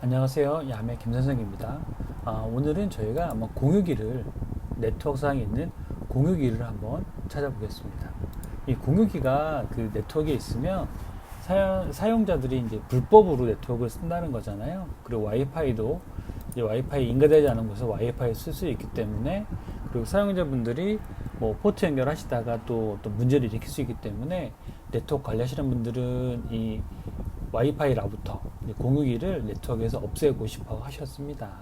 안녕하세요. 야매 김선생입니다. 아, 오늘은 저희가 뭐 공유기를 네트워크상에 있는 공유기를 한번 찾아보겠습니다. 이 공유기가 그 네트워크에 있으면 사용, 사용 자들이 이제 불법으로 네트워크를 쓴다는 거잖아요. 그리고 와이파이도 이제 와이파이 인가되지 않은 곳에서 와이파이 쓸 수 있기 때문에 그리고 사용자분들이 뭐 포트 연결하시다가 또, 또 문제를 일으킬 수 있기 때문에 네트워크 관리하시는 분들은 이 와이파이 라우터 공유기를 네트워크에서 없애고 싶어 하셨습니다.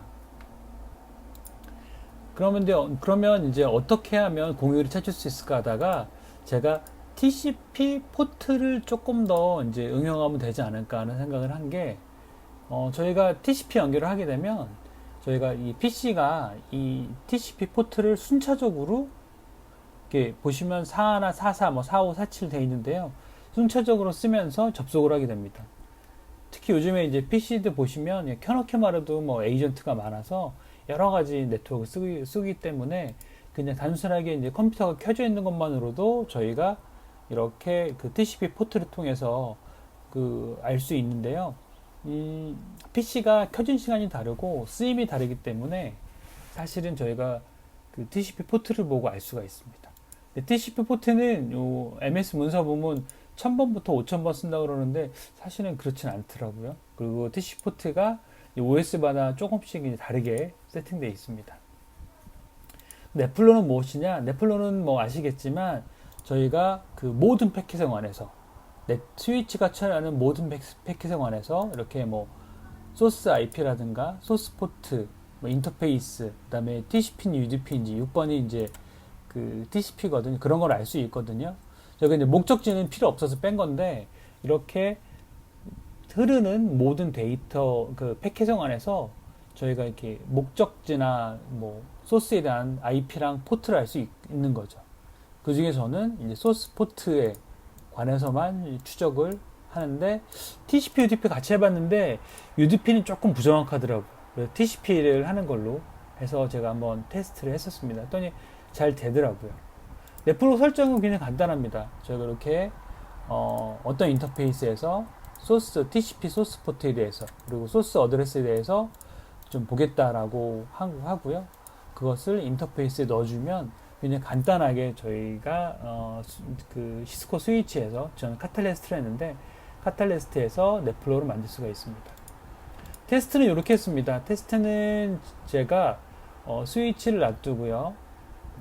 그러면 이제, 그러면 이제 어떻게 하면 공유기를 찾을 수 있을까 하다가 제가 TCP 포트를 조금 더 이제 응용하면 되지 않을까 하는 생각을 한 게, 어, 저희가 TCP 연결을 하게 되면 저희가 이 PC가 이 TCP 포트를 순차적으로 이렇게 보시면 41, 44, 뭐 45, 47 돼 있는데요. 순차적으로 쓰면서 접속을 하게 됩니다. 특히 요즘에 이제 PC들 보시면 켜놓기만 해도 뭐 에이전트가 많아서 여러 가지 네트워크 쓰기, 쓰기 때문에 그냥 단순하게 이제 컴퓨터가 켜져 있는 것만으로도 저희가 이렇게 그 TCP 포트를 통해서 그 알 수 있는데요. 이 PC가 켜진 시간이 다르고 쓰임이 다르기 때문에 사실은 저희가 그 TCP 포트를 보고 알 수가 있습니다. TCP 포트는 요 MS 문서 보면 1000번부터 5000번 쓴다 그러는데 사실은 그렇진 않더라고요. 그리고 TCP 포트가 OS마다 조금씩 다르게 세팅되어 있습니다. 넷플로는 무엇이냐? 넷플로는 뭐 아시겠지만 저희가 그 모든 패킷에 관해서 넷 스위치가 처리하는 모든 패킷에 관해서 이렇게 뭐 소스 IP라든가 소스 포트, 뭐 인터페이스, 그다음에 TCP인지 UDP인지 6번이 이제 그 TCP거든요. 그런 걸 알 수 있거든요. 저희가 이제 목적지는 필요 없어서 뺀 건데 이렇게 흐르는 모든 데이터 그 패킷성 안에서 저희가 이렇게 목적지나 뭐 소스에 대한 IP랑 포트를 알 수 있는 거죠. 그 중에서는 이제 소스 포트에 관해서만 추적을 하는데 TCP, UDP 같이 해봤는데 UDP는 조금 부정확하더라고요. 그래서 TCP를 하는 걸로 해서 제가 한번 테스트를 했었습니다. 했더니 잘 되더라고요. 넷플로 설정은 굉장히 간단합니다. 저희가 이렇게 어, 어떤 인터페이스에서 소스, TCP 소스 포트에 대해서 그리고 소스 어드레스에 대해서 좀 보겠다라고 하고요. 그것을 인터페이스에 넣어주면 굉장히 간단하게 저희가 어, 그 시스코 스위치에서 저는 카탈레스트를 했는데 카탈레스트에서 넷플로를 만들 수가 있습니다. 테스트는 이렇게 했습니다. 테스트는 제가 어, 스위치를 놔두고요.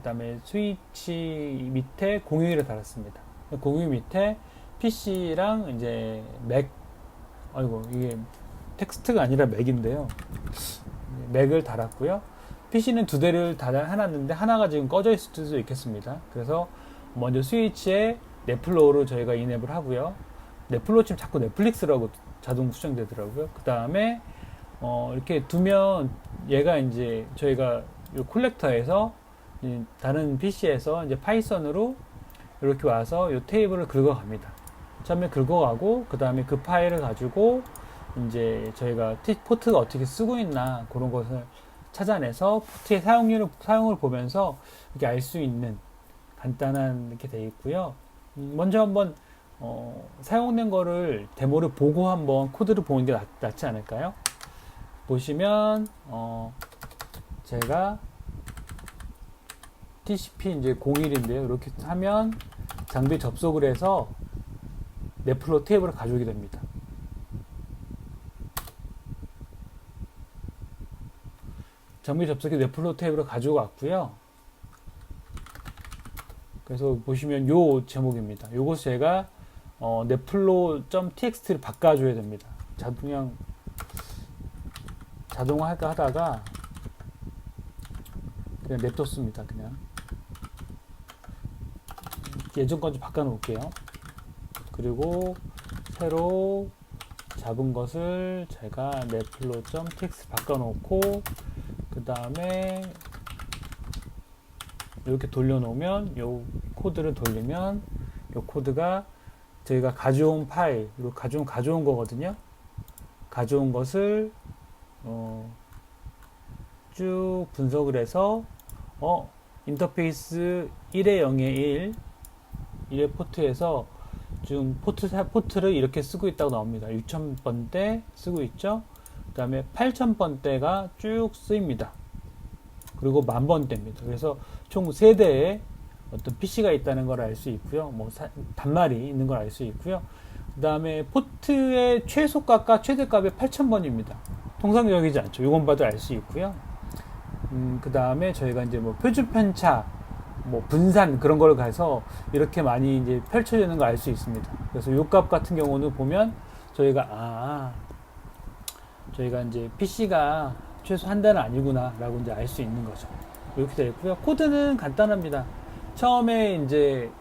그 다음에 스위치 밑에 공유기를 달았습니다. 공유기 밑에 PC랑 이제 맥, 아이고, 이게 텍스트가 아니라 맥인데요. 맥을 달았고요. PC는 두 대를 달아놨는데 하나가 지금 꺼져 있을 수도 있겠습니다. 그래서 먼저 스위치에 넷플로우를 저희가 인앱을 하고요. 넷플로우 지금 자꾸 넷플릭스라고 자동 수정되더라고요. 그 다음에 어, 이렇게 두면 얘가 이제 저희가 이 콜렉터에서 다른 PC에서 이제 파이썬으로 이렇게 와서 이 테이블을 긁어갑니다. 처음에 긁어가고 그 다음에 그 파일을 가지고 이제 저희가 포트가 어떻게 쓰고 있나 그런 것을 찾아내서 포트의 사용률을 사용을 보면서 이렇게 알 수 있는 간단한 이렇게 되어 있고요. 음, 먼저 한번 어, 사용된 거를 데모를 보고 한번 코드를 보는 게 낫, 지 않을까요? 보시면 어, 제가 TCP 이제 01인데요. 이렇게 하면 장비 접속을 해서 넷플로 테이블을 가져오게 됩니다. 장비 접속해 넷플로 테이블을 가지고 왔고요. 그래서 보시면 요 제목입니다. 요것 제가 어, 넷플로.txt를 바꿔줘야 됩니다. 자동 자동화 하다가 그냥 냅뒀습니다. 그냥 예전 건 좀 바꿔 놓을게요. 그리고 새로 잡은 것을 제가 넷플로.txt 바꿔 놓고 그 다음에 이렇게 돌려놓으면 요 코드를 돌리면 요 코드가 저희가 가져온 파일, 가져온 가져온 거거든요. 가져온 것을 어, 쭉 분석을 해서 어 인터페이스 1의 0의 1 1의 포트에서 지금 포트 포트를 이렇게 쓰고 있다고 나옵니다. 6000번대 쓰고 있죠. 그 다음에 8000번대가 쭉 쓰입니다. 그리고 만번대입니다. 그래서 총 3대의 어떤 PC가 있다는 걸 알 수 있고요. 뭐 사- 단말이 있는 걸 알 수 있고요. 그 다음에 포트의 최소값과 최대값이 8000번입니다. 통상적이지 않죠. 이건 봐도 알 수 있고요. 음, 그 다음에 저희가 이제 뭐 표준 편차, 뭐 분산 그런 걸 가서 이렇게 많이 이제 펼쳐지는 걸 알 수 있습니다. 그래서 요 값 같은 경우는 보면 저희가 아 저희가 이제 PC가 최소 한 대는 아니구나라고 이제 알 수 있는 거죠. 이렇게 되어 있고요. 코드는 간단합니다. 처음에 이제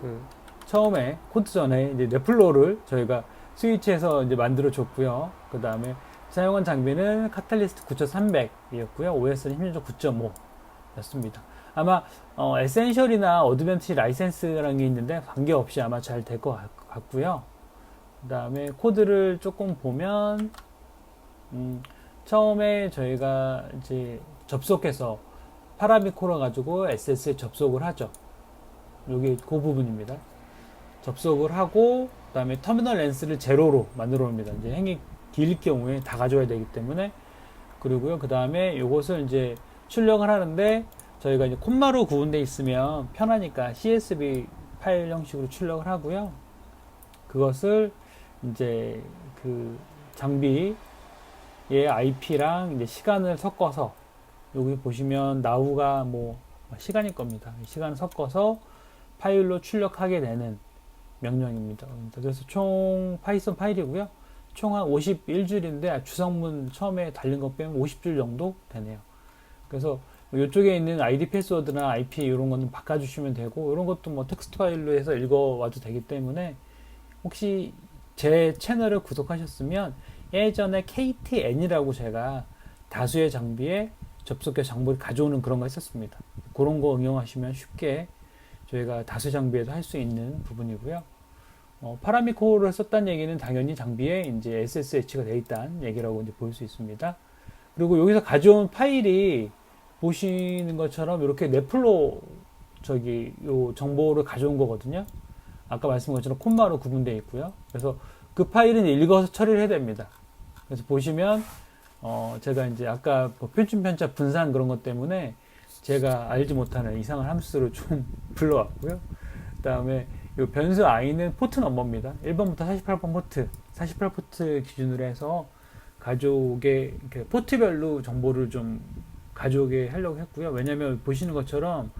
그 처음에 코드 전에 이제 넷플로를 저희가 스위치에서 이제 만들어 줬고요. 그 다음에 사용한 장비는 카탈리스트 9300이었고요. OS는 힘들죠 9.5였습니다. 아마 어, 에센셜이나 어드밴티지 라이센스라는 게 있는데 관계없이 아마 잘 될 것 같고요. 그 다음에 코드를 조금 보면 음, 처음에 저희가 이제 접속해서 파라미코라 가지고 SS에 접속을 하죠. 여기 그 부분입니다. 접속을 하고 그 다음에 터미널 렌스를 제로로 만들어 옵니다. 이제 행이 길 경우에 다 가져와야 되기 때문에 그리고요. 그 다음에 이것을 이제 출력을 하는데 저희가 이제 콤마로 구분돼 있으면 편하니까 CSV 파일 형식으로 출력을 하고요. 그것을 이제 그 장비의 IP랑 이제 시간을 섞어서 여기 보시면 나우가 뭐 시간일 겁니다. 시간을 섞어서 파일로 출력하게 되는 명령입니다. 그래서 총 파이썬 파일이고요. 총 한 51줄인데 주성문 처음에 달린 것 빼면 50줄 정도 되네요. 그래서 이쪽에 있는 ID 패스워드나 IP 이런 거는 바꿔주시면 되고 이런 것도 뭐 텍스트 파일로 해서 읽어와도 되기 때문에 혹시 제 채널을 구독하셨으면 예전에 KTN이라고 제가 다수의 장비에 접속해 정보를 가져오는 그런 거 했었습니다. 그런 거 응용하시면 쉽게 저희가 다수 장비에도 할 수 있는 부분이고요. 어, 파라미코를 썼다는 얘기는 당연히 장비에 이제 SSH가 되어 있다는 얘기라고 이제 볼 수 있습니다. 그리고 여기서 가져온 파일이 보시는 것처럼 이렇게 넷플로 저기 요 정보를 가져온 거거든요. 아까 말씀한 것처럼 콤마로 구분되어 있고요. 그래서 그 파일은 읽어서 처리를 해야 됩니다. 그래서 보시면 어 제가 이제 아까 뭐 표준 편차 분산 그런 것 때문에 제가 알지 못하는 이상한 함수를 좀 불러왔고요. 그다음에 이 변수 i는 포트 넘버입니다. 1번부터 48번 포트, 48포트 기준으로 해서 가족의 포트별로 정보를 좀 가져오게 하려고 했고요. 왜냐면 보시는 것처럼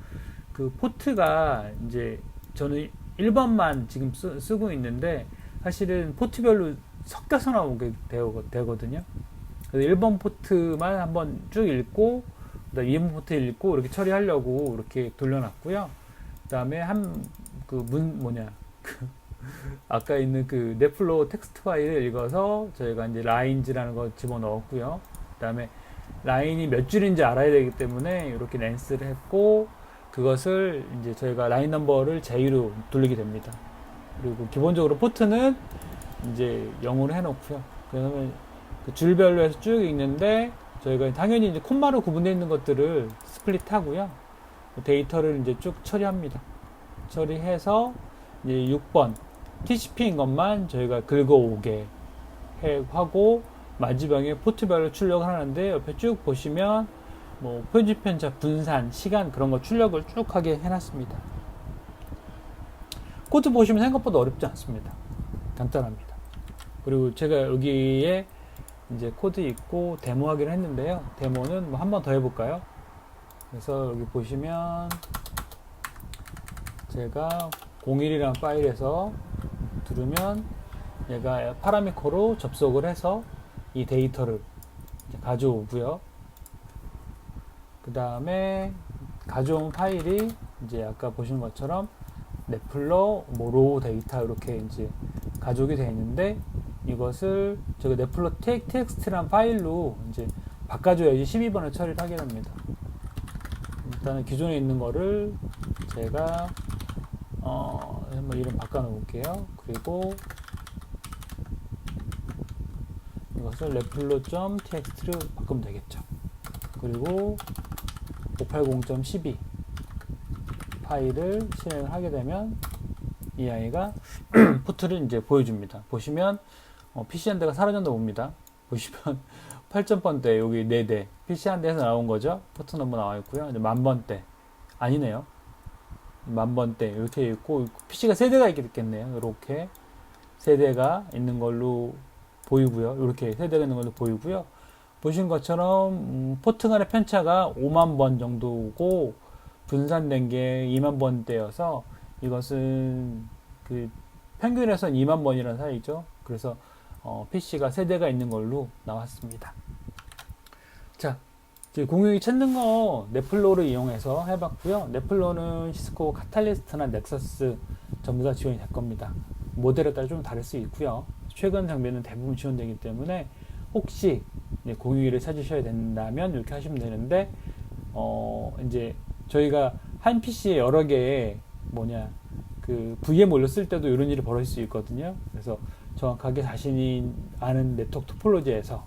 그 포트가 이제 저는 1번만 지금 쓰, 고 있는데 사실은 포트별로 섞여서 나오게 되거, 되거든요. 그래서 1번 포트만 한번 쭉 읽고 그다음 2번 포트 읽고 이렇게 처리하려고 이렇게 돌려놨고요. 그다음에 한 그 문 뭐냐 그 아까 있는 그 넷플로 텍스트 파일을 읽어서 저희가 이제 라인즈라는 거 집어 넣었고요. 그다음에 라인이 몇 줄인지 알아야 되기 때문에 이렇게 렌스를 했고 그것을 이제 저희가 라인 넘버를 제의로 돌리게 됩니다. 그리고 기본적으로 포트는 이제 0으로 해놓고요. 그러면 그 줄별로 해서 쭉 읽는데 저희가 당연히 이제 콤마로 구분되어 있는 것들을 스플릿 하고요. 데이터를 이제 쭉 처리합니다. 처리해서 이제 6번 TCP인 것만 저희가 긁어오게 해, 하고 마지막에 포트별로 출력을 하는데 옆에 쭉 보시면 뭐 표지 편차, 분산, 시간 그런 거 출력을 쭉 하게 해놨습니다. 코드 보시면 생각보다 어렵지 않습니다. 간단합니다. 그리고 제가 여기에 이제 코드 있고 데모 하기로 했는데요. 데모는 뭐 한 번 더 해볼까요? 그래서 여기 보시면 제가 01이라는 파일에서 두르면 얘가 파라미코로 접속을 해서 이 데이터를 가져오고요. 그 다음에 가져온 파일이 이제 아까 보시는 것처럼 넷플러 뭐 로우 데이터 이렇게 이제 가져오게 되어 있는데 이것을 저기 넷플러 텍스트란 파일로 이제 바꿔줘야지 12번을 처리를 하게 됩니다. 일단은 기존에 있는 거를 제가 어 한번 이름 바꿔 놓을게요. 그리고 이것을 넷플로.txt로 바꾸면 되겠죠. 그리고 580.12 파일을 실행을 하게 되면 이 아이가 포트를 이제 보여줍니다. 보시면 어, PC 한 대가 사라졌나 봅니다. 보시면 8,000번대 여기 4대 PC 한 대에서 나온 거죠. 포트 넘버 나와 있고요. 이제 만 번대 아니네요. 만 번대 이렇게 있고 PC가 세 대가 있겠네요. 이렇게 세 대가 있는 걸로 보이고요. 이렇게 세 대가 있는 걸로 보이고요. 보신 것처럼 음, 포트 간의 편차가 5만 번 정도고 분산된 게 2만 번대여서 이것은 그 평균에선 2만 번이라는 사이죠. 그래서 어, PC가 세 대가 있는 걸로 나왔습니다. 자, 공유기 찾는 거 넷플로를 이용해서 해봤고요. 넷플로는 시스코 카탈리스트나 넥서스 전부 다 지원이 될 겁니다. 모델에 따라 좀 다를 수 있고요. 최근 장비는 대부분 지원되기 때문에 혹시 공유기를 찾으셔야 된다면 이렇게 하시면 되는데 어 이제 저희가 한 PC에 여러 개의 뭐냐 그 VM 올렸을 때도 이런 일이 벌어질 수 있거든요. 그래서 정확하게 자신이 아는 네트워크 토폴로지에서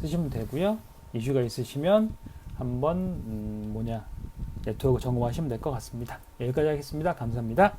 쓰시면 되고요. 이슈가 있으시면 한번 음 뭐냐 네트워크 점검하시면 될 것 같습니다. 여기까지 하겠습니다. 감사합니다.